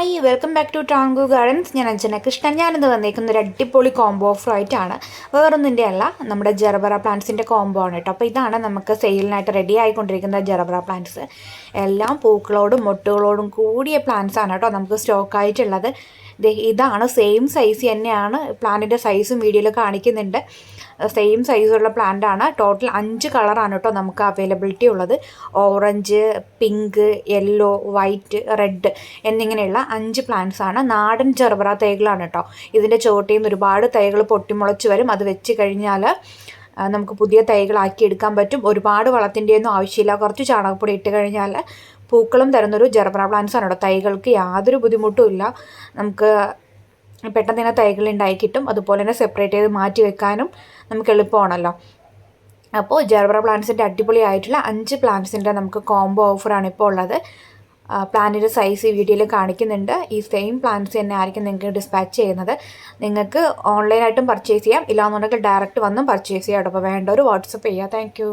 Welcome back to Tanku Gardens. ഞാൻ അഞ്ജന കൃഷ്ണൻ. ഞാനിന്ന് വന്നേക്കുന്ന ഒരു അടിപൊളി കോംബോ ഓഫർ ആയിട്ടാണ് വേറൊന്നിന്റെ അല്ല നമ്മുടെ ജെറബറ പ്ലാന്റ്സിന്റെ കോംബോ ആണ് കേട്ടോ അപ്പോൾ ഇതാണ് നമുക്ക് സെയിലിനായിട്ട് റെഡി ആയിക്കൊണ്ടിരിക്കുന്ന ജെറബറ പ്ലാന്റ്സ് എല്ലാം പൂക്കളോടും മൊട്ടുകളോടും കൂടിയ പ്ലാന്റ്സ് ആണ് കേട്ടോ നമുക്ക് സ്റ്റോക്ക് ആയിട്ടുള്ളത്. ദേ ഇതാണ് സെയിം സൈസ് തന്നെയാണ് പ്ലാന്റിന്റെ സൈസും വീഡിയോയിൽ കാണിക്കുന്നുണ്ട്. സെയിം സൈസുള്ള പ്ലാന്റ് ആണ്. ടോട്ടൽ അഞ്ച് കളറാണ് കേട്ടോ നമുക്ക് അവൈലബിലിറ്റി ഉള്ളത്. Orange pink yellow white red എന്നിങ്ങനെയുള്ള അഞ്ച് പ്ലാന്റ്സ് ആണ്. നാടൻ ചെറുപറ തൈകളാണ് കേട്ടോ ഇതിന്റെ ചോട്ടിൽ നിന്ന് ഒരുപാട് തൈകൾ പൊട്ടിമുളച്ച് വരും. അത് വെച്ച് കഴിഞ്ഞാൽ നമുക്ക് പുതിയ തൈകളാക്കി എടുക്കാൻ പറ്റും. ഒരുപാട് വളത്തിന്റെയൊന്നും ആവശ്യമില്ല. കുറച്ച് ചാണകപ്പൊടി ഇട്ട് കഴിഞ്ഞാൽ പൂക്കളും തരുന്നൊരു ജെർബറ പ്ലാന്റ്സ് ആണ് കേട്ടോ തൈകൾക്ക് യാതൊരു ബുദ്ധിമുട്ടും ഇല്ല. നമുക്ക് പെട്ടെന്ന് തന്നെ തൈകൾ ഉണ്ടായി കിട്ടും. അതുപോലെ തന്നെ സെപ്പറേറ്റ് ചെയ്ത് മാറ്റി വെക്കാനും നമുക്ക് എളുപ്പമാണല്ലോ. അപ്പോൾ ജെർബറ പ്ലാന്റ്സിന്റെ അടിപൊളിയായിട്ടുള്ള അഞ്ച് പ്ലാന്റ്സിന്റെ നമുക്ക് കോംബോ ഓഫറാണ് ഇപ്പോൾ ഉള്ളത്. പ്ലാന്റിന്റെ സൈസ് ഈ വീഡിയോയിൽ കാണിക്കുന്നുണ്ട്. ഈ സെയിം പ്ലാന്റ്സ് തന്നെ ആയിരിക്കും നിങ്ങൾക്ക് ഡിസ്പാച്ച് ചെയ്യുന്നത്. നിങ്ങൾക്ക് ഓൺലൈനായിട്ടും പർച്ചേസ് ചെയ്യാം. ഇല്ലാന്നുണ്ടെങ്കിൽ ഡയറക്റ്റ് വന്നും പർച്ചേസ് ചെയ്യാം അപ്പോൾ വേണ്ടവർ വാട്സപ്പ് ചെയ്യുക താങ്ക്